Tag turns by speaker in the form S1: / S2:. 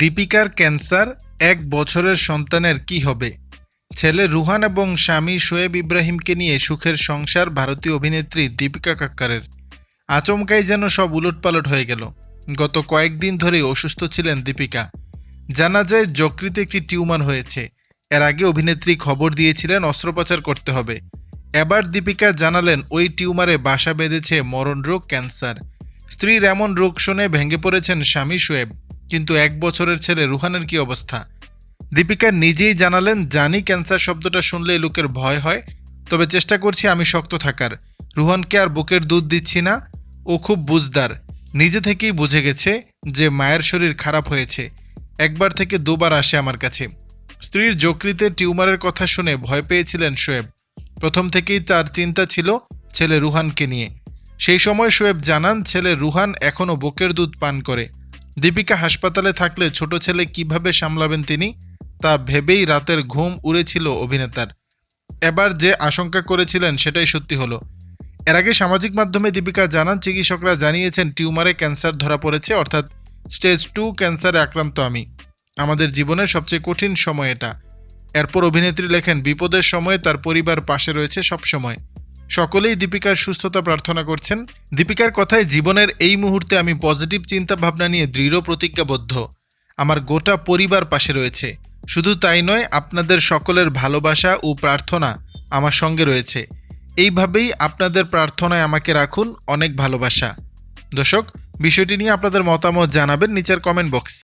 S1: দীপিকার cancer এক বছরের সন্তানের কি হবে? ছেলে রুহান এবং স্বামী শোয়েব ইব্রাহিমকে নিয়ে সুখের সংসার ভারতীয় অভিনেত্রী দীপিকা কাক্কারের। আচমকাই যেন সব উলটপালট হয়ে গেল। গত কয়েকদিন ধরেই অসুস্থ ছিলেন দীপিকা। জানা যায় যকৃতে একটি টিউমার হয়েছে। এর আগে অভিনেত্রী খবর দিয়েছিলেন অস্ত্রোপচার করতে হবে। এবার দীপিকা জানালেন ওই টিউমারে বাসা বেঁধেছে মরণ রোগ ক্যান্সার। স্ত্রীর এমন রোগ শুনে ভেঙে পড়েছেন স্বামী শোয়েব। কিন্তু এক বছরের ছেলে রুহানের কি অবস্থা? দীপিকা নিজেই জানালেন, জানি ক্যান্সার শব্দটা শুনলে লোকের ভয় হয়, তবে চেষ্টা করছি আমি শক্ত থাকার। রুহানকে আর বুকের দুধ দিচ্ছি না। ও খুব বুঝদার। নিজে থেকেই বুঝে গেছে যে মায়ের শরীর খারাপ হয়েছে। একবার থেকে দুবার আসে আমার কাছে। স্ত্রীর যকৃতে টিউমারের কথা শুনে ভয় পেয়েছিলেন শোয়েব। প্রথম থেকেই তার চিন্তা ছিল ছেলে রুহানকে নিয়ে। সেই সময় শোয়েব জানান, ছেলে রুহান এখনও বুকের দুধ পান করে। দীপিকা হাসপাতালে থাকলে ছোট ছেলে কীভাবে সামলাবেন তিনি, তা ভেবেই রাতের ঘুম উড়েছিল অভিনেতার। এবার যে আশঙ্কা করেছিলেন সেটাই সত্যি হলো। এর আগে সামাজিক মাধ্যমে দীপিকা জানান, চিকিৎসকরা জানিয়েছেন, টিউমারে ক্যান্সার ধরা পড়েছে, অর্থাৎ স্টেজ টু ক্যান্সারে আক্রান্ত আমি। আমাদের জীবনের সবচেয়ে কঠিন সময় এটা। এরপর অভিনেত্রী লেখেন, বিপদের সময়ে তার পরিবার পাশে রয়েছে সব সময় সকলেই দীপিকার সুস্থতা প্রার্থনা করছেন। দীপিকার কথায় জীবনের এই মুহূর্তে আমি পজিটিভ চিন্তা ভাবনা নিয়ে দৃঢ় প্রতিজ্ঞাবদ্ধ। আমার গোটা পরিবার পাশে রয়েছে। শুধু তাই নয়, আপনাদের সকলের ভালোবাসা ও প্রার্থনা আমার সঙ্গে রয়েছে। এইভাবেই আপনাদের প্রার্থনায় আমাকে রাখুন অনেক ভালোবাসা। দর্শক, বিষয়টি নিয়ে আপনাদের মতামত জানাবেন নিচের কমেন্ট বক্স